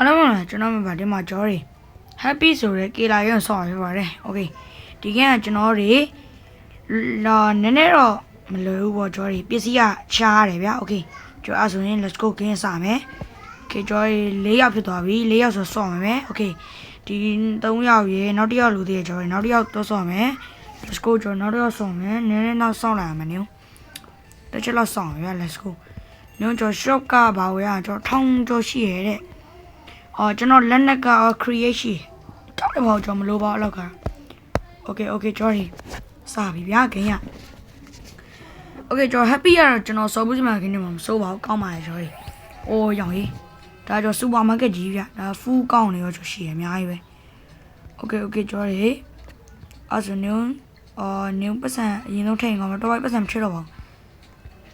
အားလုံးပါကျွန်တော်မြန်မာဒီမှာ Jory Happy ဆိုရဲကေလာရုံဆောင်ရပါတယ် Okay ဒီကနေ့ကျွန်တော်တွေလာနည်းနည်းတော့မလွယ်ဘူးပေါ့ Jory ပစ္စည်းကချားရတယ်ဗျာ Okay ကျွန်တော်အဆိုရင် let's go ကင်းစားမယ် Okay Jory ၄ယောက်ဖြစ်သွားပြီ၄ယောက်ဆိုဆောင်မယ် Okay ဒီ၃ယောက်ရေနောက်တစ်ယောက်လူသေးရ Jory နောက်တစ်ယောက်တော့ဆောင်မယ် let's go ကျွန်တော်နောက်တစ်ယောက်ဆောင်မယ်နည်းနည်းနောက်ဆောင်လာရမယ်နင်တစ်ချက်လောက်ဆောင်ရဗျာ let's go ညောင်းကျော် shop ကဘာဝဲอ่ะကျွန်တော်1000ကျော်ရှိရတဲ့ အော်ကျွန်တော်လက်နက်က creation တောက်တယ်မဟုတ်ကျွန်တော်မလိုပါဘူးလောက်က Okay okay ကျော်ရီစပြီဗျာခင်ဗျ Okay ကျော် happy ရတော့ကျွန်တော်စောဘူးစမှာခင်ဗျမစိုးပါဘူးကောင်းပါရဲ့ကျော်ရီအိုးရောင်ကြီးဒါကျော် supermarket ကြီးဗျဒါ full ကောင်းနေရောကျော်ရှိရအများကြီးပဲ Okay okay ကျော်ရီအဲ့ဆိုနုံအော်နုံပတ်စံအရင်ဆုံးထိန်ကောင်တော့ပတ်စံမချစ်တော့ပါဘူး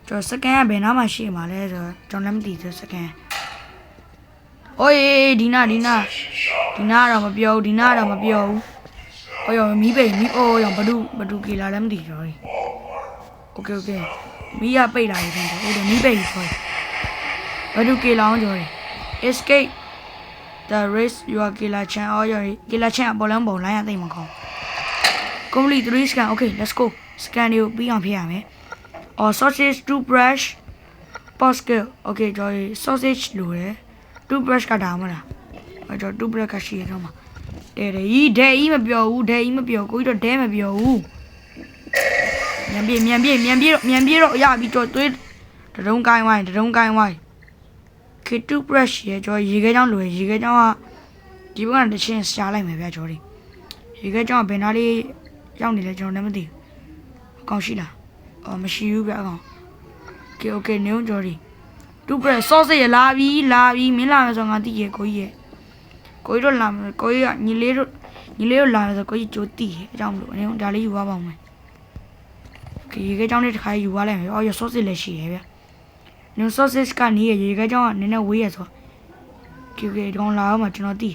ကျော်စကန်ကဘယ်နားမှာရှိမှာလဲဆိုတော့ကျွန်တော်လည်းမသိသေးစ ကန်။အိုးဒီနာဒီနာဒီနာတော့မပြောဘူးဒီနာတော့မပြောဘူး။အိုးရောမီးပိတ်မီးအိုးရောဘဒုဘဒုကေလာလည်းမသိတော့ဘူး။ Okay okay မီးရပိတ်လာပြီခင်ဗျ။ဟုတ်တယ်မီးပိတ်ပြီဆို။ဘဒုကေလာအောင်ကြော်တယ်။ Escape the race your killer chan အော်ရော killer chan အပေါ်လမ်းပေါ်လိုင်းရသိမကောင်း။ complete 3 scan okay let's go scan တွေကိုပြီးအောင်ဖြစ်ရမယ်။ or sausage toothbrush postal okay ကြော် sausage လို့ရတယ် toothbrush ကဒါမလားအဲ့တော့ toothbrush ကရှိရတော့မှာတဲ့တဲ့ဤတဲ့ဤမပြောဘူးတဲ့ဤမပြောကိုကြီးတော့ဒဲမပြောဘူးမြန်ပြေးမြန်ပြေးမြန်ပြေးတော့မြန်ပြေးတော့ရပြီတော့သွေးတရုံကိုင်းဝိုင်းတရုံကိုင်းဝိုင်းခေ toothbrush ရဲ့ကျော်ရေခဲချောင်းလိုရေခဲချောင်းကဒီဘက်ကတချင်းရှားလိုက်မယ်ဗျာကျော်ဒီရေခဲချောင်းကဘယ်နာလေးရောက်နေလဲကျွန်တော်လည်းမသိဘူးအကောင်ရှိလားအော်မရှိဘူးဗျာအကောင် okay okay နေုံကျော်ဒီ တူပရက်ဆော့စစ်ရလာပြီလာပြီမင်းလာမယ်ဆိုငါသိရကိုကြီးရကိုကြီးတို့လာမယ်ကိုကြီးကညီလေးတို့ညီလေးတို့လာမယ်ဆိုကိုကြီးကြိုးသိရအကြောင်းမလို့အင်းဒါလေးယူသွားပါဦးမယ်ခေရေခဲကြောင်းလေးတစ်ခါယူသွားလိုက်မယ်အော်ရဆော့စစ်လည်းရှိရဗျနင်ဆော့စစ်ကနေရရေခဲကြောင်းကနည်းနည်းဝေးရဆိုကေကေဒီကောင်လာအောင်မကျွန်တော်သိ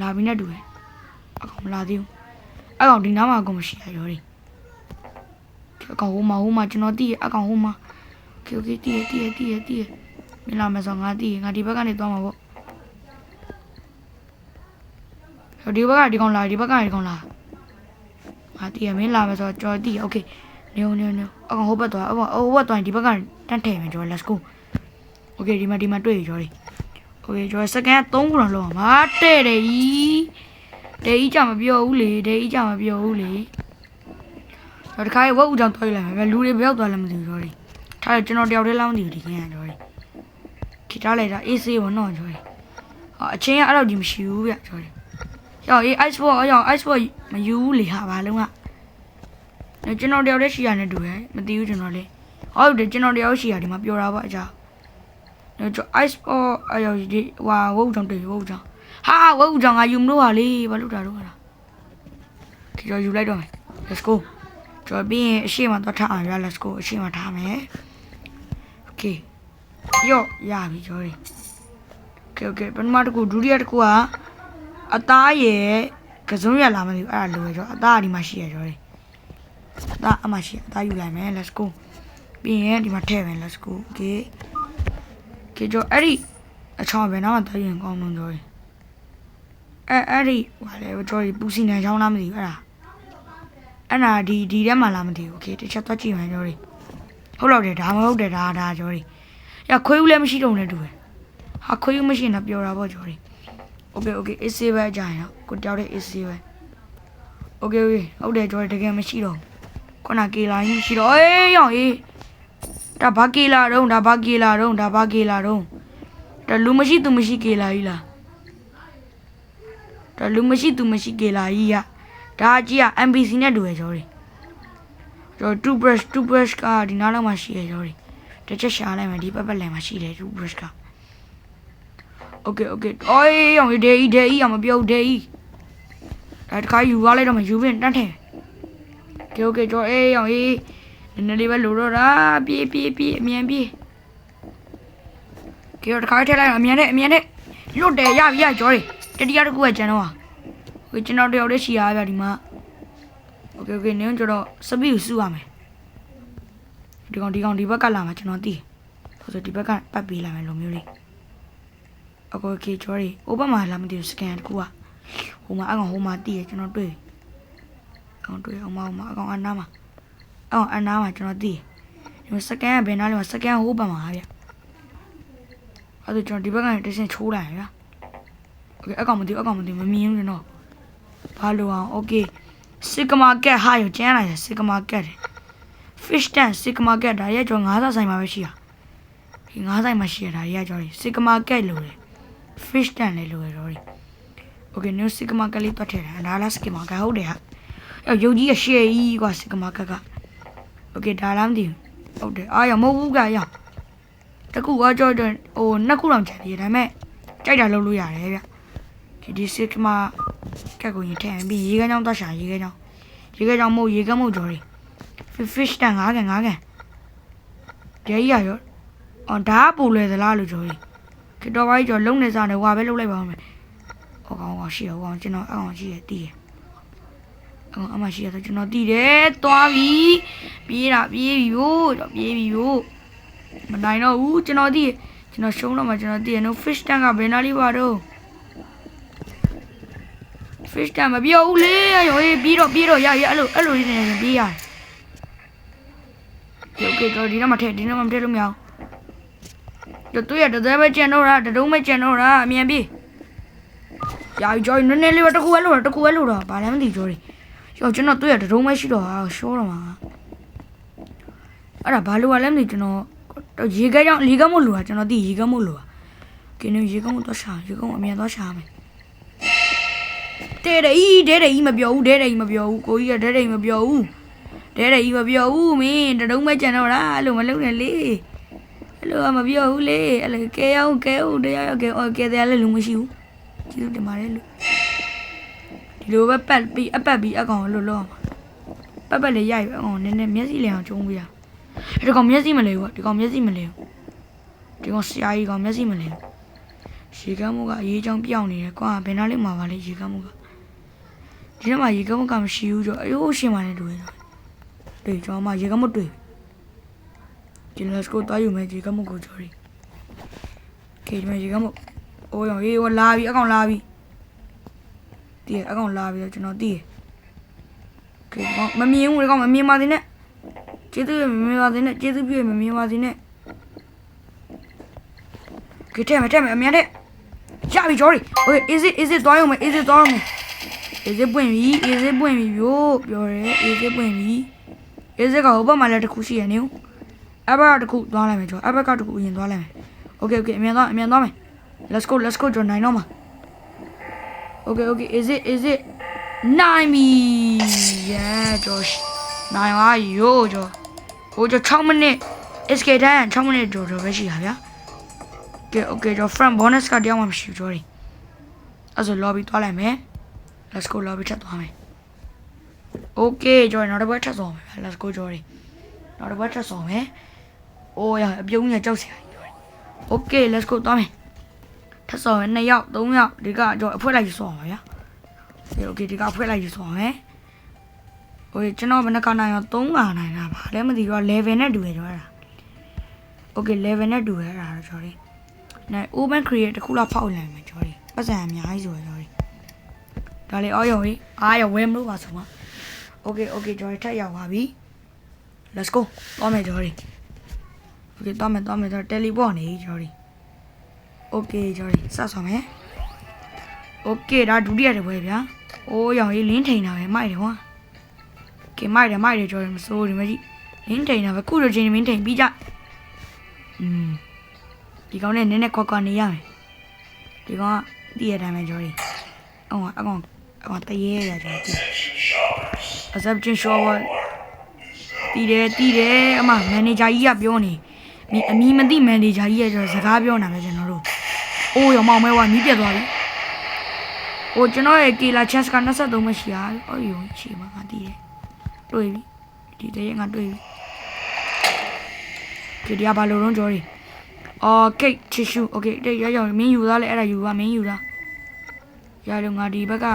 လာပြီနဲ့တူတယ်အကောင်မလာသေးဘူးအကောင်ဒီနားမှာအကောင်မရှိရရောဒီအကောင်ဟိုမှာဟိုမှာကျွန်တော်သိအကောင်ဟိုမှာ okay okay တီးရတီးရတီးရတီးရမလာမယ်ဆိုငါတီးငါဒီဘက်ကနေသွားမှာပေါ့ဟိုဒီဘက်ကဒီကောင်လာဒီဘက်ကဒီကောင်လာငါတီးရမင်းလာမယ်ဆိုတော့ကြော်တီးရ okay နေုံနေုံနေုံအကောင်ဟိုဘက်သွားအကောင်ဟိုဘက်သွားရင်ဒီဘက်ကတန်းထည့်မယ်ကြော် let's go okay ဒီမှာဒီမှာတွေ့ရကြော်လေး okay ကြော် second က3ခုလောက်လောက်ပါမာတဲ့တယ်ကြီးတဲ့ကြီးကြမပြောဘူးလေတဲ့ကြီးကြမပြောဘူးလေော်တခါရဝက်ဦးကြောင့်တွားလိုက်မှာလူတွေဘယ်ရောက်သွားလဲမသိဘူးတော့လေ ထားတယ်ကျွန်တော်တယောက်တည်းလောင်းတည်ဒီခင်းရကြော်ရီခီထားလိုက်တာအေးဆေးဘောနော်ကြော်ရီဟာအချင်းကအဲ့လိုကြီးမရှိဘူးဗျကြော်ရီရောက်အေး ice ball ရောက် ice ball မယူဘူးလေဟာဘာလုံးကနော်ကျွန်တော်တယောက်တည်းရှိရတယ်တူရယ်မသိဘူးကျွန်တော်လေဟုတ်တယ်ကျွန်တော်တယောက်ရှိရဒီမှာပြောတာပါအကြောင်းနော်ကျွန် ice ball အဲ့ရောက်ဒီဟွာဝုတ်ကြောင့်တည်ဝုတ်ကြောင့်ဟာဝုတ်ကြောင့်ငါယူမလို့ပါလေဘာလို့တာတော့ဟာဒီတော့ယူလိုက်တော့မယ် let's go ကျွန်တော်ပြီးရင်အရှိမတော့ထားအောင်ရ let's go အရှိမထားမယ် โอเคရော့ရပြီကျော်ရီโอเคโอเคပထမတစ်ခုဒုတိယတစ်ခုကအသားရဲ့ကစုံရလာမသိဘူးအဲ့ဒါလိုပဲကျော်အသားကဒီမှာရှိရကျော်ရီအသားအမှရှိရအသားယူလိုက်မယ် let's go ပြီးရင်ဒီမှာထည့်မယ် let's go โอเคโอเคကျော်အဲ့ဒီအချောင်းပဲနောက်မှသားရင်ကောင်းလို့ကျော်ရီအဲ့အဲ့ဒီဟာလေကျော်ရီပူစီနံချောင်းလားမသိဘူးအဲ့ဒါအဲ့ဒါဒီဒီထဲမှာလားမသိဘူးโอเคတစ်ချက်သွားကြည့်မယ်ကျော်ရီ ဟုတ်တော့တယ်ဒါမဟုတ်တယ်ဒါဒါကျော်ရီရခွေးဦးလည်းမရှိတော့နဲ့တူတယ်ဟာခွေးဦးမရှိရင်တော့ပြောတာပေါ့ကျော်ရီโอเคโอเคအေးဆေးပဲကြာရင်ကိုတောက်တဲ့အေးဆေးပဲโอเคโอเคဟုတ်တယ်ကျော်ရီတကယ်မရှိတော့ခုနကေလာကြီးမရှိတော့အေးရောင်အေးဒါဘာကေလာတော့ဒါဘာကေလာတော့ဒါဘာကေလာတော့ဒါလူမရှိသူမရှိကေလာကြီးလားဒါလူမရှိသူမရှိကေလာကြီးရဒါကြီးက MBC နဲ့တူရကျော်ရီ ကျွန်တော် toothbrush toothbrush ကဒီနားလောက်မှာရှိရရောတစ်ချက်ရှာလိုက်မယ်ဒီပတ်ပတ်လည်မှာရှိတယ် toothbrush က Okay okay အော်ရောင်ဒေးဒေးအောင်မပြောဒေးအဲတခါယူသွားလိုက်တော့မယူပြင်တန်းထဲ Okay okay ကျော်အေးရောင်အေးနည်းနည်းလေးပဲလိုတော့တာပြေးပြေးပြေးအမြန်ပြေးကြော်တခါထည့်လိုက်အမြန်နဲ့အမြန်နဲ့လွတ်တယ်ရပြီရကျော်တတိယတစ်ခုကကျန်တော့ဟာဟိုကျွန်တော်တယောက်တည်းရှိရပါဒီမှာ โอเคโอเคနင်းကျွန်တော်စပီကိုစုရမယ်ဒီကောင်ဒီကောင်ဒီဘက်ကလာမှာကျွန်တော်သိဆိုဆိုဒီဘက်ကပတ်ပေးလာမယ်လိုမျိုးလေး အကိုကေကျော်ရီအိုဘမှာလာမသိဘူးစကန်တကူကဟိုမှာအကောင်ဟိုမှာတည်ရကျွန်တော်တွေ့အကောင်တွေ့အောင်မအောင်မအကောင်အနားမှာအကောင်အနားမှာကျွန်တော်တည်ဒီမှာစကန်ကဘယ်နားလဲမှာစကန်ဟိုဘမှာဗျအဲ့ဒါကျွန်တော်ဒီဘက်ကနေတဆင်ချိုးလိုက်ဗျာโอเคအကောင်မသိဘူးအကောင်မသိဘူးမမြင်ဘူးကျွန်တော်ဘာလို့အောင်โอเค စစ်ကမာကက်ဟာရကျန်းလာတယ်စစ်ကမာကက်တယ် fish tank စစ်ကမာကက်ဒါရဲ့ကျွန်တော်ငါးစားဆိုင်မှာပဲရှိတာဒီငါးဆိုင်မှာရှိရတာတွေကကျွန်တော်စစ်ကမာကက်လို့လေ fish tank လေလို့ရတော့ Okay new sigma ကလေးတွတ်ထည့်တယ်ဒါလား sigma ကဟုတ်တယ်ဟာအဲ့ရုပ်ကြီးရရှေ့ကြီးကွာ sigma ကက Okay ဒါလားမသိဘူးဟုတ်တယ်အာရမဟုတ်ဘူးကရတကူကကြောတော့ဟိုနှစ်ခုတော့ချန်သေးတယ်ဒါပေမဲ့ကြိုက်တာလုပ်လို့ရတယ်ဗျဒီဒီ sigma ကက်ကိုရင်ထည့်ပြီးရေကကြောင်တွတ်ရှာရေကကြောင်ရေကကြောင်မဟုတ်ရေကမဟုတ်ကြော်ရီ fish tank ငါးကန်ငါးကန်ကြဲရရောအော်ဒါကပူလေသလားလို့ကြော်ရီခတော်ပိုင်းကြော်လုံးနေစားနေဟွာပဲလုပ်လိုက်ပါဦးမယ်ဟိုကောင်ကောင်ရှိရဟိုကောင်ကျွန်တော်အကောင်ရှိရတည်ရအကောင်အမရှိရတော့ကျွန်တော်တည်တယ်သွားပြီပြေးတာပြေးပြီဘို့တော့ပြေးပြီဘို့မနိုင်တော့ဘူးကျွန်တော်တည်ရကျွန်တော်ရှုံးတော့မှကျွန်တော်တည်ရနော် fish tank ကဘယ်နာလေးပါတော့ fish tank မပြောဘူးလေရောဟေးပြီးတော့ပြီးတော့ရရအဲ့လိုအဲ့လိုလေးနေရင်ပြေးရတယ်โอเคတော့ဒီတော့မထည့်ဒီတော့မထည့်လို့မရအောင်တော့တွေ့ရတဲ့ပဲကျန်တော့တာတုံးပဲကျန်တော့တာအမြန်ပြေး ရာကြော်နည်းနည်းလေးပဲတစ်ခုပဲလို့တော့တစ်ခုပဲလို့တော့ဘာလဲမသိကြော်ရီရောကျွန်တော်တွေ့ရတရုံးမရှိတော့ဟာရှောတော့မှာအဲ့ဒါဘာလို့လဲမသိကျွန်တော်ရေကကြောင်လေကမို့လို့ဟာကျွန်တော်သိရေကမို့လို့ဟာကင်းနေရေကမို့တော့ရှာရေကမို့အမြန်တော့ရှာမယ် တဲ့တယ်တဲ့တယ်မပြောဘူးတဲ့တယ်မပြောဘူးကိုကြီးကတဲ့တယ်မပြောဘူးတဲ့တယ်မပြောဘူးမင်းတရုံးမကြံတော့လားအဲ့လိုမလုပ်နဲ့လေအဲ့လိုမပြောဘူးလေအဲ့လိုကဲအောင်ကဲအောင်တရားရောကဲအော်ကဲတယ်လည်းလူမရှိဘူးကျေးဇူးတင်ပါတယ်လို့ဒီလိုပဲပတ်ပြီးအပတ်ပြီးအကောင်လို့လောက်အောင်ပတ်ပတ်လေးရိုက်ပဲအကောင်နည်းနည်းမျက်စိလေးအောင်ကျုံးပြရဒီကောင်မျက်စိမလဲဘူးဒီကောင်မျက်စိမလဲဘူးဒီကောင်ဆရာကြီးကောင်မျက်စိမလဲဘူးရေကမ်းမှုကအရေးချောင်းပြောင်းနေတယ်ကွာဘယ်နာလေးမှာပါလဲရေကမ်းမှုက ဒီထဲမှာရေကမကမရှိဘူးကြောအိုးရှင်မနဲ့တွေ့တော့တွေ့ကျွန်တော်မှရေကမတွေ့ကျွန်တော်စကိုတားယူမယ်ရေကမကိုကြော်ရီခေဒီမှာရေကမအိုးရောင်ရေရောလာပြီအကောင်လာပြီတည်အကောင်လာပြီတော့ကျွန်တော်တည်ခေကောင်မမြင်ဘူးလေကောင်မမြင်ပါသေးနဲ့ကျေးဇူးမမြင်ပါသေးနဲ့ကျေးဇူးပြုမမြင်ပါသေးနဲ့ခေတဲ့မတဲ့မအမြန်တဲ့ရပြီကြော်ရီ Okay is it is it သွားရုံမယ် is it သွားရုံမယ် ပဲ is it ပွင့်ပြီ is it ပွင့်ပြီဘို့ပြောရဲ is it ပွင့်ပြီ is it ကဟိုဘက်မှာလည်းတစ်ခုရှိရနေဦးအဘကတစ်ခုသွားလိုက်မယ်ကျော်အဘကတစ်ခုအရင်သွားလိုက်မယ် okay okay အမြန်သွားအမြန်သွားမယ် Let's go, let's go, John. Nine on Okay, okay. Is it, is it? Nine me. Yeah, Josh. Nine ပါရိုးကျော်ဟိုကျော်6မိနစ် SK တန်း6မိနစ်ကျော်ကျော်ပဲရှိတာဗျာကဲ okay ကျော် front bonus ကတရားမှမရှိဘူးကျော်ရီအဲ့ဆို lobby သွားလိုက်မယ် let's go lobby ထပ်သွားမယ် okay ကြော်နောက်တစ်ပွဲထပ်ဆောင်မယ် let's go ကြော်ရီနောက်တစ်ပွဲထပ်ဆောင်မယ်အိုးရအပြုံးကြီးကြောက်စရာကြော်ရီ okay let's go သွားမယ်ထပ်ဆောင်မယ်2ယောက်3ယောက်ဒီကကြော်အဖွဲလိုက်ယူဆောင်ပါဗျာ okay ဒီကအဖွဲလိုက်ယူဆောင်မယ်ဟိုကျွန်တော်ဘယ်နှကနိုင်ရော3ကနိုင်တာပါလည်းမသိတော့ level နဲ့တူရကြောတာ okay level နဲ့တူရတာတော့ကျော်လေးနိုင် open create တစ်ခုလောက်ဖောက်လိုက်မယ်ကျော်လေးပတ်စံအများကြီးဆိုတော့ ဒါလေးအော်ရော်ဟေးအားရဝဲမလို့ပါဆိုမှာ Okay okay ကျွန်တော်ထပ်ရောက်ပါပြီ Let's go သွားမယ်ကျွန်တော်ဒီ Okay သွားမယ်သွားမယ်ကျွန်တော် teleport နေကျွန်တော်ဒီ Okay ကျွန်တော်ဒီစဆော်မယ် Okay ဒါဒုတိယတစ်ပွဲဗျာအိုးရောင်ကြီးလင်းထိန်တာပဲမိုက်တယ်ဟွာကင်မိုက်တယ်မိုက်တယ်ကျွန်တော်မစိုးဒီမကြီးလင်းထိန်တာပဲခုလိုချင်းမင်းထိန်ပြီးကြอืมဒီကောင်နဲ့နည်းနည်းခွက်ခွက်နေရမယ်ဒီကောင်ကတည့်ရတိုင်းပဲကျွန်တော်ဒီအော်အကောင် အကောင်တရေရကျော်ရီအစပ်ချင်းရှောဝတီးတယ်တီးတယ်အမမန်နေဂျာကြီးကပြောနေမင်းအမီမသိမန်နေဂျာကြီးရဲ့ကျွန်တော်စကားပြောနေတာပဲကျွန်တော်တို့အိုးရောင်မောင်မဲဝါမီးပြတ်သွားပြီ။ဟိုကျွန်တော်ရဲ့ကီလာ chance က23မရှိရ။အော်ယုံချီမှာငါတည်တယ်။တွေ့ပြီ။ဒီတည်းငါတွေ့ပြီ။ဒီတရားဘာလို့လုံးကြော်ရီ။အော် cake tissue okay တဲ့ရရောက်မင်းယူသားလဲအဲ့ဒါယူပါမင်းယူသား။ရတော့ငါဒီဘက်က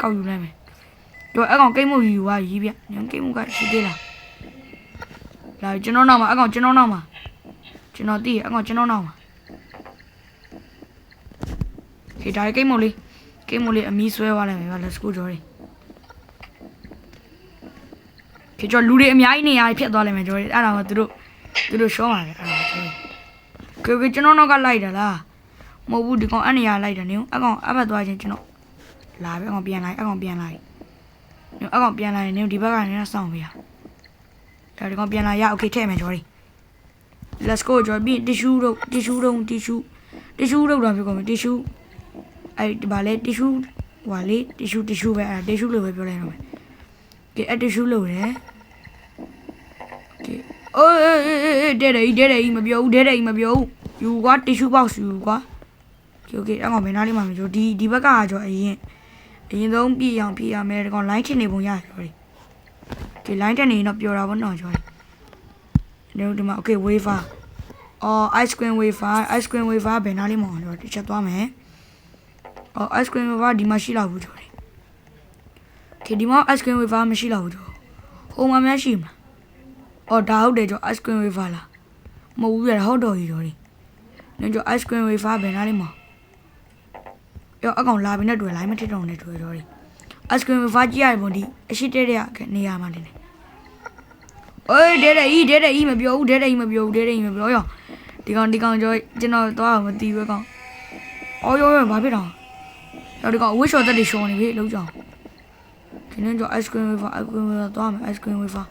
ကောက်ယူလိုက်မယ်။တော့အကောင်ကိတ်မှုယူပါရီးဗျ။ညကိတ်မှုကရှိသေးလား။လာကျွန်တော်နောက်မှာအကောင်ကျွန်တော်နောက်မှာကျွန်တော်တည်အကောင်ကျွန်တော်နောက်မှာ Okay ဒါကိတ်မို့လေးကိတ်မို့လေးအမီးဆွဲသွားလိုက်မယ်ဗျာ let's go ကြော်ရီ Okay ကြော်လူတွေအများကြီးနေရာဖြစ်သွားလိုက်မယ်ကြော်ရီအဲ့ဒါမှသူတို့သူတို့ရှောပါလေအဲ့ဒါကြော်ရီ Okay okay ကျွန်တော်တော့ကလိုက်တာလားမဟုတ်ဘူးဒီကောင်အဲ့နေရာလိုက်တာနေအကောင်အဘက်သွားချင်းကျွန်တော် လာပဲအကောင်ပြန်လိုက်အကောင်ပြန်လိုက်နေအကောင်ပြန်လိုက်နေဒီဘက်ကနေတော့စောင့်ပြရအဲ့ဒီကောင်ပြန်လာရ Okay ထည့်မယ်ကြော်ရီ let's go ကြော်ပြီး tissue တော့ tissue တော့ tissue tissue တော့တော့ပြောကုန်မယ် tissue အဲ့ဒီဘာလဲ tissue ဟွာလေ tissue tissue ပဲအဲ့ tissue လို့ပဲပြောလိုက်တော့မယ်ကဲအဲ့ tissue လို့ရတယ်ကဲအိုးအေးအေးအေးတဲ့တယ်တဲ့တယ်မပြောဘူးတဲ့တယ်မပြောဘူးယူကွာ tissue box ယူကွာကဲโอเคအဲ့ကောင်ဘယ်နားလေးမှမပြောဒီဒီဘက်ကကြောအရင် အရင်ဆုံးပြည့်အောင်ပြည့်ရမယ်ဒီကောင် line ထင်နေပုံရကြော်ကဲ line တက်နေရင်တော့ပြောတာပေါ့နော်ကြော်ဒီဒီမှာ okay wafer အော် ice cream wafer ice cream wafer ဘယ်နားလေးမှအောင်ကြော်တစ်ချက်သွားမယ်အော် ice cream wafer ဒီမှာရှိလောက်ဘူးကြော်တယ်။ခေဒီမှာ ice cream wafer မရှိလောက်ဘူးကြော်။ဟိုမှာများရှိမှာ။အော်ဒါဟုတ်တယ်ကြော် ice cream wafer လား။မဟုတ်ဘူးရဟုတ်တော်ကြီးကြော်တယ်။နင်ကြော် ice cream wafer ဘယ်နားလေးမှ။ ရောအကောင်လာပြီးနဲ့တွေ့လိုက်မထစ်တော့နဲ့တွေ့ကြော်တယ်။ ice cream wafer ကြည့်ရပုံဒီအရှိတဲ့တဲ့နေရာမှာနေတယ်။အေးဒဲဒဲဤဒဲဒဲဤမပြောဘူးဒဲဒဲဤမပြောဘူးဒဲဒဲဤမပြောရောဒီကောင်ဒီကောင်ကြောကျွန်တော်တော့မတီးဘူးကောင်အော်ရောရောဘာဖြစ်တော့တော့ဒီကောင်ဝှစ်ရှော့တက်တွေရှော့နေပြီလုံးကြောင်ခင်းကြော ice cream wafer ice cream wafer တော့မယ် ice cream wafer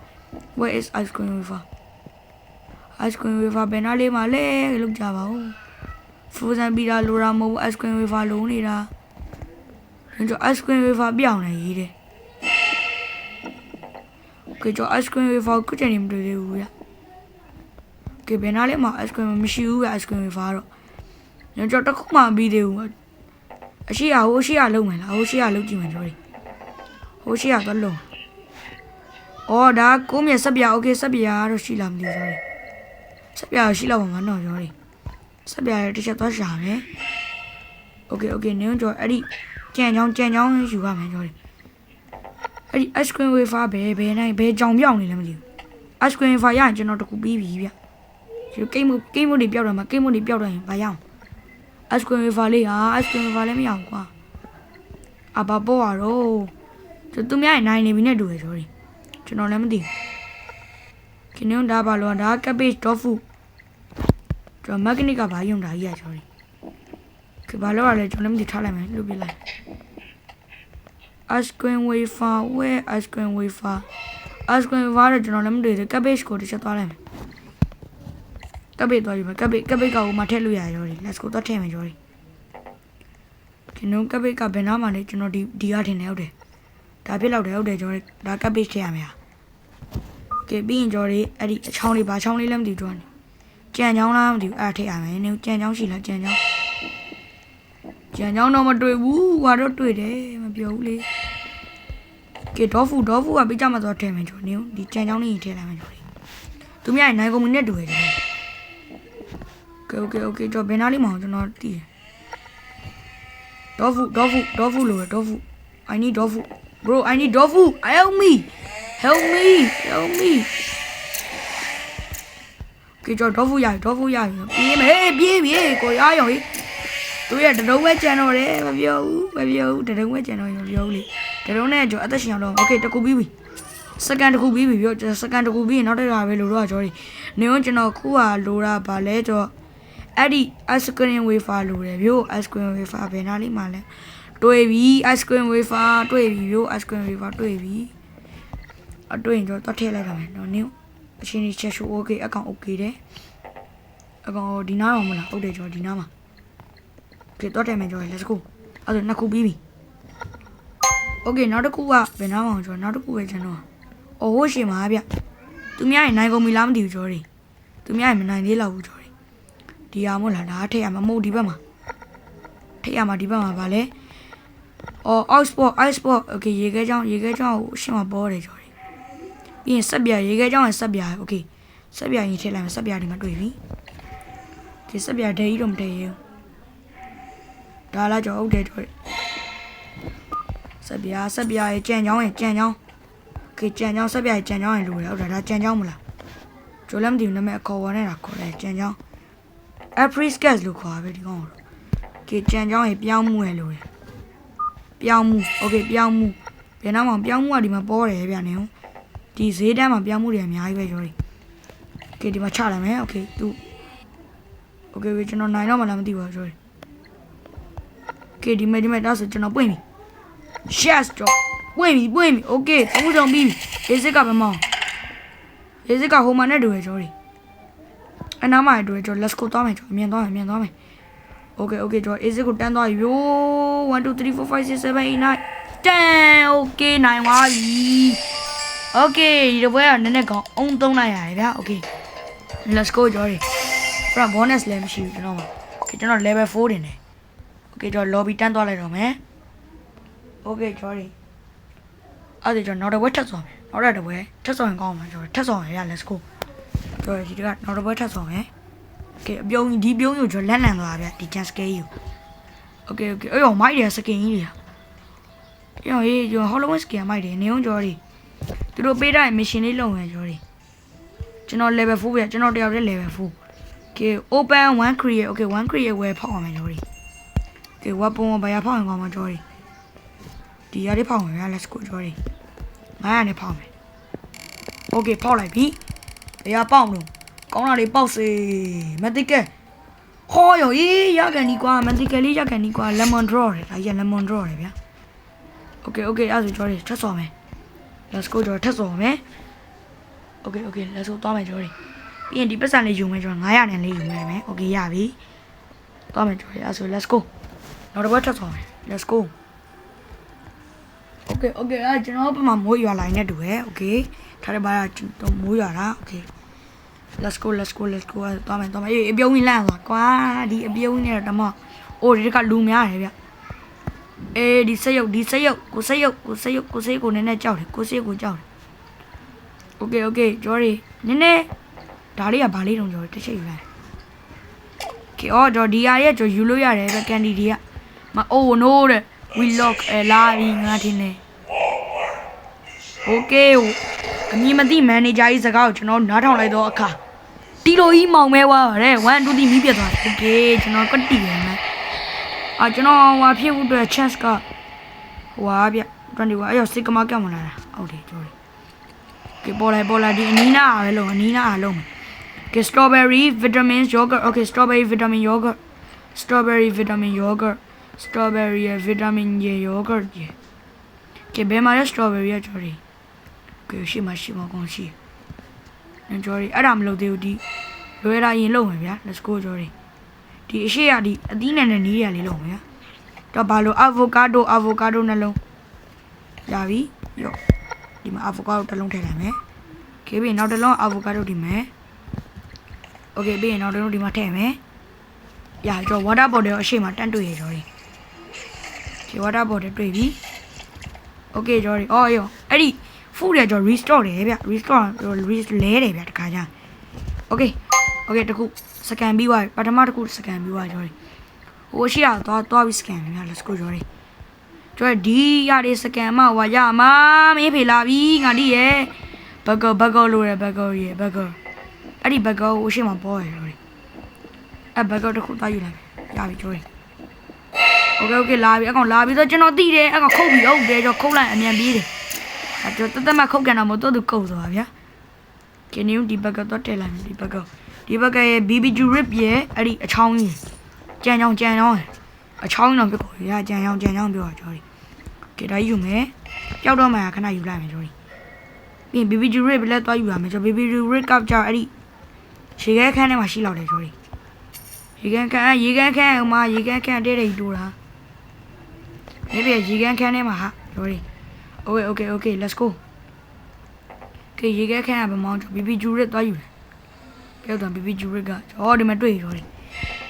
where is ice cream wafer ice cream wafer ဘယ်နားလေးမှာလဲလုံးကြပါဦး ဖူဇန်ပြီးတာလိုတာမဟုတ်ဘူး ice cream wafer လုံးနေတာခင်းကြော ice cream wafer ပြောင်းနေရေးတယ် Okay ကျွန်တော် ice cream wafer ကိုခုချိန်နေမတွေ့သေးဘူးဗျ။ Okay ဘယ်နားလေးမှာ ice cream မရှိဘူးဗျ ice cream wafer တော့။ကျွန်တော်တစ်ခုမှမပြီးသေးဘူး။အရှိရဟိုအရှိရလုံးမယ်လားဟိုအရှိရလုံးကြည့်မယ်ကျွန်တော်။ဟိုအရှိရတော့လုံး။အော်ဒါကိုမြဆက်ပြ okay ဆက်ပြတော့ရှိလားမသိဘူးကျွန်တော်။ဆက်ပြရှိလောက်ပါမနော်ကျွန်တော်။ ဆက်ပြရတစ်ချက်သွားရှာမယ်။ Okay okay နင်းကျွန်တော်အဲ့ဒီကြံချောင်းကြံချောင်းယူရမယ်ကျွန်တော်။အဲ့ဒီ ice cream wafer ဘယ်ဘယ်နိုင်ဘယ်ကြောင်ပြောင်းနေလဲမသိဘူး ice cream wafer ရရင်ကျွန်တော်တကူပြီးပြီဗျဒီကိမ်းမကိမ်းမတွေပြောက်တော့မှာကိမ်းမတွေပြောက်တော့ရင်ဘာရအောင် ice cream wafer လေးဟာ ice cream wafer လည်းမရအောင်ကွာအဘပေါ်ရတော့သူသူများနိုင်နေပြီနဲ့တူရယ် sorry ကျွန်တော်လည်းမသိဘူးခင်းနေတာဘာလို့ဒါ cabbage tofu ကျွန်တော် magnet ကဘာယုံတာကြီးရ sorry ကဘာလို့လဲကျွန်တော်လည်းမသိထားလိုက်မယ်လုပ်ပြလိုက် ice cream wafer where ice cream wafer ice cream wafer တော့ကျွန်တော်လည်းမတွေ့သေး cabbage ကိုတစ်ချက်သွားလိုက်မယ် cabbage သွားယူမယ် cabbage cabbage ကဟိုမှာထည့်လို့ရရောဒီ let's go သွားထည့်မယ်ရောဒီကျွန်တော် cabbage ကဘယ်နားမှာလဲကျွန်တော်ဒီဒီရထင်နေဟုတ်တယ်ဒါဖြစ်လောက်တယ်ဟုတ်တယ်ကျွန်တော်ဒါ cabbage ထည့်ရမယ်ဟာကဲပြီးရင်ကျွန်တော်ဒီအဲ့ဒီအချောင်းလေးဘာချောင်းလေးလည်းမသိဘူးကျွန်တော် ကြံချောင်းလားမသိဘူးအဲ့ထည့်ရမယ်နင်ကြံချောင်းရှိလားကြံချောင်းကြံချောင်းတော့မတွေ့ဘူးငါတော့တွေ့တယ်မပြောဘူးလေ ကဲဒေါဖူဒေါဖူကပြကြမှာတော့ထဲမယ်ကျွန်တော်ဒီကြံချောင်းလေးထဲလိုက်မယ်ကျွန်တော်သူများနိုင်ကုန်မီနဲ့တူရယ်ကျွန်တော်ကဲโอเคโอเคကျွန်တော်ဘယ်နားလေးမအောင်ကျွန်တော်တည်တယ်ဒေါဖူဒေါဖူဒေါဖူလို့ဒေါဖူ I need ဒေါဖူ bro I need ဒေါဖူ help me help me help me ကဲကျွန်တော်ဒေါဖူရဒေါဖူရပြေးမယ်ပြေးပြေးကိုရအောင်ဟေးသူရတရုံးဝဲကြံတော့တယ်မပြောဘူးမပြောဘူးတရုံးဝဲကြံတော့မပြောဘူးလေ တရုံးနဲ့ကျော်အသက်ရှင်အောင်လုပ်โอเคတကူပြီးပြီစကန်တကူပြီးပြီပြောစကန်တကူပြီးရင်နောက်တစ်ခါပဲလို့တော့ကျော်ဒီနေဝင်ကျွန်တော်ခုဟာလိုတာဗာလဲကျော်အဲ့ဒီ ice cream wafer လိုတယ်ပြော ice cream wafer ဘယ်နာလေးမှလဲတွေ့ပြီ ice cream wafer တွေ့ပြီပြော ice cream wafer တွေ့ပြီအတွေ့ရင်ကျော်တော့ထည့်လိုက်တာမယ်နော်နင်း အချင်းကြီးချက်ရှူ okay အကောင် okay တယ်အကောင်ဒီနားအောင်မလားဟုတ်တယ်ကျော်ဒီနားမှာကဲတော့တယ်မယ်ကျော် let's go အဲ့ဒါနှစ်ခုပြီးပြီ okay နောက်တစ်ခုကဘယ်နားမှာကျော်နောက်တစ်ခုပဲကျွန်တော်အိုးဟိုရှင်မှာဗျသူများရင်နိုင်ကုန်ပြီလားမသိဘူးကျော်တွေသူများရင်မနိုင်သေးလောက်ဘူးကျော်တွေဒီဟာမို့လားဒါထည့်ရမှာမဟုတ်ဒီဘက်မှာထည့်ရမှာဒီဘက်မှာဗာလဲအော် outsport outsport okay ရေခဲချောင်းရေခဲချောင်းကိုအရှင်မှာပေါ်တယ်ကျော် ပြီးရင်ဆက်ပြရေခဲချောင်းရင်ဆက်ပြโอเคဆက်ပြရင်ထိတ်လိုက်မယ်ဆက်ပြဒီမှာတွေ့ပြီ။ဒီဆက်ပြဒဲကြီးတော့မတည့်ရဘူး။ဒါလားကျော်ဟုတ်တယ်ကျော်ရီ။ ဆက်ပြားဆက်ပြားရဲ့ကြံချောင်းရဲ့ကြံချောင်းခေကြံချောင်းဆက်ပြားရဲ့ကြံချောင်းရဲ့လိုရဟုတ်တယ်ဒါကြံချောင်းမလားကျိုးလည်းမသိဘူးနာမည်အခေါ်ဝေါ်နေတာခေါ်တယ်ကြံချောင်း Apris gas လို့ခေါ်ပါပဲဒီကောင်ကတော့ ကဲကြံကြောင်းရေပြောင်းမှုရလို့ရပြောင်းမှုโอเคပြောင်းမှုဘယ်နောက်မှပြောင်းမှုကဒီမှာပေါ်တယ်ဗျာနေဟုတ် ဒီဈေးတန်းမှာပြောင်းမှုတွေအများကြီးပဲကျော်ရီကဲဒီမှာချလိုက်မယ်โอเคသူโอเคကျွန်တော်နိုင်တော့မှလားမသိပါဘူးကျော်ရီကဲဒီမဲ့ဒီမဲ့ဒါဆိုကျွန်တော်ပွင့်ပြီ yes ကျော်ပွင့်ပြီပွင့်ပြီโอเคသုံးဆောင်ပြီဘေးစစ်ကဘယ်မောင်းဘေးစစ်ကဟိုမှာနဲ့တူရကျော်ရီအနားမှာတူရကျော် let's go သွားမယ်ကျော်အမြင်သွားမယ်အမြင်သွားမယ် Okay okay ကျွန်တော် AC ကိုတန်းသွားပြီ 1 2 3 4 5 6 7 8 9 10 Okay နိုင်ပါပြီ Okay ဒီတော့ဘွဲကနည်းနည်းကောင်းအောင်သုံးလိုက်ရတယ်ဗျာ Okay Let's go ကျော်ရီ from bonus လည်းမရှိဘူးကျွန်တော်မှာ Okay ကျွန်တော် level 4တင်တယ် Okay ကျွန်တော် lobby တန်းသွားလိုက်တော့မယ် Okay ကျော်ရီအဲ့ဒါကျွန်တော်နောက်တစ်ဘွဲထပ်ဆောင်မယ်နောက်တစ်ဘွဲထပ်ဆောင်ရင်ကောင်းမှာကျော်ရီထပ်ဆောင်ရရ Let's go ကျော်ရီဒီကနောက်တစ်ဘွဲထပ်ဆောင်မယ် โอเคအပြုံးဒီပြုံးကိုကျွန်တော်လက်လန်သွားဗျဒီ chance scale ကိုโอเคโอเคအဲ့ရောမိုက်တယ်စကင်ကြီးတွေအဲ့ရောဟေးကျွန်တော် Halloween skin မိုက်တယ်နေုံကျော်တွေ သူတို့ပေးတဲ့ mission လေးလုပ်ရကျော်တွေကျွန်တော် level 4ဗျကျွန်တော်တယောက်တည်း level 4 okay open one create okay one create ဝယ်ဖောက်အောင်မယ်ကျော်တွေ okay weapon ဘာရဖောက်အောင်ကောင်းမှာကျော်တွေဒီရလေးဖောက်အောင်ဗျ let's go ကျော်တွေ900နဲ့ဖောက်မယ် okay ဖောက်လိုက်ပြီဘယ်ရပေါက်လို့ကောင်းတာလေးပေါက်စေမတိကဲဟောရောအေးရကန်ဒီကွာမတိကဲလေးရကန်ဒီကွာ lemon draw တယ်ဒါကြီး lemon draw တယ်ဗျာ okay okay အဲ့ဒါဆိုကျော်လေးထပ်စော်မယ် let's go ကျော်ထပ်စော်မယ် okay okay let's go သွားမယ်ကျော်လေးပြီးရင်ဒီပတ်စံလေးယူမယ်ကျော်900နဲ့လေးယူမယ်မယ် okay ရပြီသွားမယ်ကျော်လေးအဲ့ဒါဆို let's go နောက်တစ်ပတ်ထပ်စော်မယ် let's go okay okay အဲ့ကျွန်တော်ဘက်မှာမိုးရွာလိုက်နေတူရယ် okay ထားတဲ့ဘာကကျွန်တော်မိုးရွာတာ okay let's go let's go let's go သွားမယ်သွားမယ်အေးအပြုံးကြီးလန့်သွားကွာဒီအပြုံးကြီးနဲ့တော့တမအိုးဒီကလူများတယ်ဗျ အေးဒီစက်ရုပ်ဒီစက်ရုပ်ကိုစက်ရုပ်ကိုစက်ရုပ်ကိုစက်ကိုနည်းနည်းကြောက်တယ်ကိုစက်ကိုကြောက်တယ် okay okay ကျော်ရီနည်းနည်းဒါလေးကဘာလေးတုံးကျော်တစ်ချက်ယူလိုက် okay အော်ကျော်ဒီဟာရဲ့ကျော်ယူလို့ရတယ်ဗျကန်ဒီဒီကမအိုး no တဲ့ we lock အဲလာပြီးငါထင်းနေ okay အမည်မသိမန်နေဂျာကြီးစကားကိုကျွန်တော်နားထောင်လိုက်တော့အခါတီလိုကြီးမောင်မဲွားပါတယ်1 2 3မီးပြတ်သွားတယ် okay ကျွန်တော်ကတီရမယ် အာကျွန်တော်ဟွာဖြစ်ဖို့အတွက် chance ကဟွာဗျ21အဲ့ရောစိတ်ကမကမလာတာဟုတ်တယ်ကျော်တယ် okay ပေါ်လိုက်ပေါ်လိုက်ဒီအနီးနာအားပဲလုံးအနီးနာအားလုံးမယ် okay strawberry vitamin yogurt okay strawberry vitamin yogurt strawberry vitamin yogurt strawberry vitamin yogurt ရေ okay ဘယ်မှာလဲ strawberry ရကျော်တယ် Okay ရှိမှရှိမှကောင်းရှိ။နင်ကြော်ရီအဲ့ဒါမလုပ်သေးဘူးဒီလွယ်တာရင်လုပ်မယ်ဗျာ let's go ကြော်ရီ ဒီအရှိရဒီအသီးနဲ့နဲ့နီးရလေးလုပ်မယ်ဗျာတော့ဘာလို့ avocado avocado နှလုံးရပြီရော့ဒီမှာ avocado တစ်လုံးထည့်လိုက်မယ်။ Okay ပြီးနောက်တစ်လုံး avocado ဒီမယ်။ Okay ပြီးရင်နောက်တစ်လုံးဒီမှာထည့်မယ်။ရကြော water bottle အရှိမတန်းတွေ့ရကြော်ရီဒီ water bottle တွေ့ပြီ။ Okay ကြော်ရီအော်ရောအဲ့ဒီ food ရကြော restore တယ်ဗျ restore လဲတယ်ဗျတခါကျ okay okay တခု scan ပြီးသွားပြီပထမတခု scan ပြီးသွားကြော်ဟိုရှိရသွားသွားပြီး scan ဗျ let's go ကြော်ကျော်ဒီရတဲ့ scan မဟွာရမမင်းဖေလာပြီငါဒီရဲ့ burger burger လို့ရ burger ရ burger အဲ့ဒီ burger ကိုရှိမှပေါ်ရကြော်အဲ့ burger တခုသွားယူလိုက်ရပြီကျော် okay okay လာပြီအကောင်လာပြီဆိုကျွန်တော်သိတယ်အကောင်ခုတ်ပြီဟုတ်တယ်ကျော်ခုတ်လိုက်အမြန်ပြေးတယ်အတော့တသက်မခုတ်ကန်တော့မတော်သူကုတ်သွားဗျာကင်းယူဒီဘက်ကတော့တက်လာဒီဘက်က ဒီဘက်ကရဲ့ BBQ rib ရဲ့အဲ့ဒီအချောင်းကြီးကြံချောင်းကြံချောင်းအချောင်းတော့ပြောရကြံချောင်းကြံချောင်းပြောကြော်ဒီကဲဒါယူမယ်ပျောက်တော့မှခဏယူလိုက်မယ်ကြော်ဒီပြီး BBQ rib လည်းသွားယူရမယ်ကြော် BBQ rib ကကြော်အဲ့ဒီရေခဲခန်းထဲမှာရှိလောက်တယ်ကြော်ဒီရေခဲခန်းရေခဲခန်းဟိုမှာရေခဲခန်းတဲတဲ့တူတာဒီပြရေခဲခန်းထဲမှာဟာကြော်ဒီ Okay okay okay let's go ကဲရေခဲခန့်ရပါမောင်းချို BB ဂျူရစ်သွားယူတယ် ပြောတော့ BB ဂျူရစ်ကအော်ဒီမှာတွေ့ရောတယ်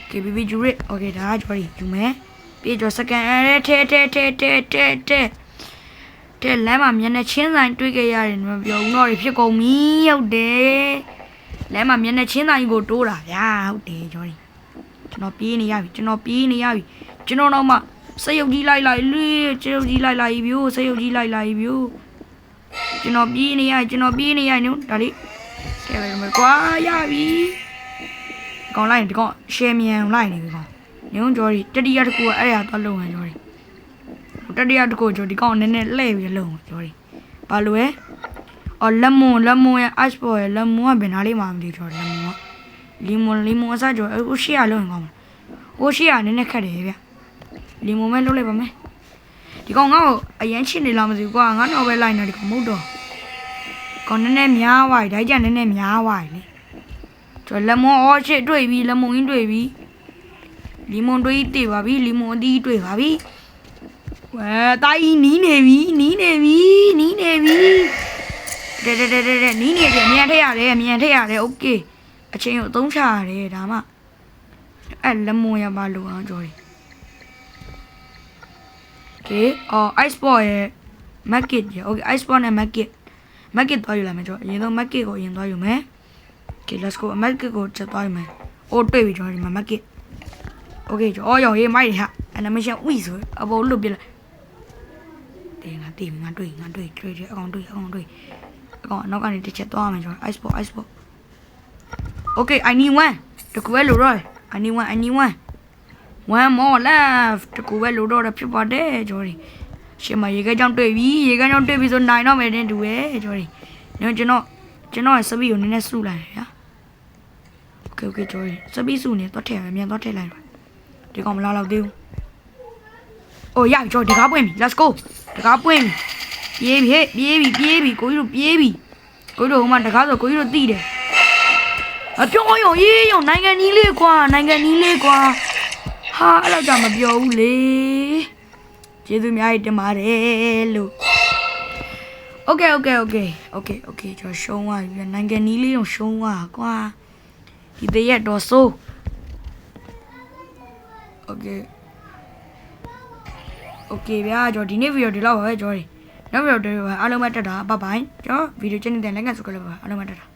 ကဲ BB ဂျူရစ် okay ဒါကကျော်ရီယူမယ်ပြေကျော်စကန်အဲထဲထဲထဲထဲထဲထဲတဲလမ်းမှာမျက်နှာချင်းဆိုင်တွေ့ခဲ့ရတယ်မပြောဘူးတော့ဖြစ်ကုန်ပြီဟုတ်တယ်လမ်းမှာမျက်နှာချင်းဆိုင်ကိုတိုးတာဗျာဟုတ်တယ်ကျော်ရီကျွန်တော်ပြေးနေရပြီကျွန်တော်ပြေးနေရပြီကျွန်တော်တော့မှစရုပ်ကြီးလိုက်လိုက်လေစရုပ်ကြီးလိုက်လိုက်ပြီစရုပ်ကြီးလိုက်လိုက်ပြီကျွန်တော်ပြေးနေရကျွန်တော်ပြေးနေရနော်ဒါလေး ကဲလိုက်မယ်ကွာရပြီကောင်းလိုက်ဒီကောင်ရှယ်မြန်လိုက်နေပြီကောင်ညညုံကျော်ဒီတတိယတစ်ခုကအဲ့ရသွားလုံးဝင်ကျော်ဒီတတိယတစ်ခုကျော်ဒီကောင်နည်းနည်းလှည့်ပြီးလုံးကျော်ဒီဘာလို့လဲအော်လက်မွန်လက်မွန်ရဲ့ ice ball ရဲ့လက်မွန်ကဘယ်နာလေးမှမသိကျော်လက်မွန်ကလီမွန်လီမွန်အစားကျော်ဟိုရှိရလုံးကောင်းဟိုရှိရနည်းနည်းခက်တယ်ဗျလီမွန်ပဲလုံးလိုက်ပါမယ်ဒီကောင်ငါ့ကိုအရင်ချစ်နေလားမသိဘူးကွာငါတော့ပဲလိုက်နေဒီကောင်မဟုတ်တော့ ကောင်နည်းနည်းများသွားပြီဒါကြနည်းနည်းများသွားပြီလေကျော်လက်မွန်အော်ချစ်တွေ့ပြီလက်မွန်ကြီးတွေ့ပြီ လီမွန်တွေးတေပါပြီလီမွန်အသီးတွေ့ပါပြီဝဲတာကြီးနီးနေပြီနီးနေပြီနီးနေပြီတဲ့တဲ့တဲ့တဲ့နီးနေတယ်မြန်ထည့်ရတယ်မြန်ထည့်ရတယ်โอเคအချင်းကိုအသုံးချရတယ်ဒါမှအဲ့လက်မွန်ရပါလို့အောင်ကြော်တယ်โอเคအော် ice ball ရဲ့ market ရဲ့ okay ice ball နဲ့ market market သွားယူလိုက်မယ်ကျွန်တော်အရင်ဆုံး market ကိုအရင်သွားယူမယ် okay let's go market ကိုချက်သွားယူမယ်အိုးတွေ့ပြီကျွန်တော်ဒီမှာ market okay ကျွန်တော်အော်ရောင်ရေးမိုက်တယ်ဟာ animation ဝီဆိုအပေါ်လွတ်ပြလိုက်တင်ငါတင်ငါတွေ့ငါတွေ့တွေ့တွေ့အကောင်တွေ့အကောင်တွေ့အကောင်နောက်ကနေတစ်ချက်သွားမယ်ကျွန်တော် ice ball ice ball okay i need one တကူပဲလိုတော့ i need one i need one one more left တကူပဲလိုတော့ဖြစ်ပါတယ်ကျွန်တော် ရှင်မရေခဲကြောင့်တွေ့ပြီရေခဲကြောင့်တွေ့ပြီဆိုနိုင်တော့မယ်တင်တူရဲ့ကျော်ဒီနော်ကျွန်တော်ကျွန်တော်စပီကိုနည်းနည်းစုလိုက်ရဗျာ okay okay ကျော်ဒီစပီစုနေတော့ထည့်ရမြန်တော့ထည့်လိုက်ပါဒီကောင်မလာတော့သေးဘူး။အိုးရပြီကျော်ဒီကားပွင့်ပြီ let's go ဒီကားပွင့်ပြီပြေးပြီဟဲ့ပြေးပြီပြေးပြီကိုကြီးတို့ပြေးပြီကိုကြီးတို့ဟိုမှာတကားဆိုကိုကြီးတို့တိတယ်အပြောင်းရောရေးရောနိုင်ငံကြီးလေးကွာနိုင်ငံကြီးလေးကွာဟာအဲ့လောက်ကြမပြောဘူးလေ ကျေးဇူးအများကြီးတင်ပါတယ်လို့ Okay okay okay okay okay ကျော်ရှုံးသွားပြီနိုင်ငံကြီးလေးတော့ရှုံးသွားကွာဒီတရက်တော့ဆိုး okay okay ဗျာကျွန်တော်ဒီနေ့ဗီဒီယိုဒီလောက်ပါပဲကျွန်တော်ဒီနောက်ဗီဒီယိုတွေပါအားလုံးပဲတက်တာဘိုင်ဘိုင်ကျွန်တော်ဗီဒီယိုချင်းနေတဲ့ like ဆုကလေးပါအားလုံးပဲတက်တာ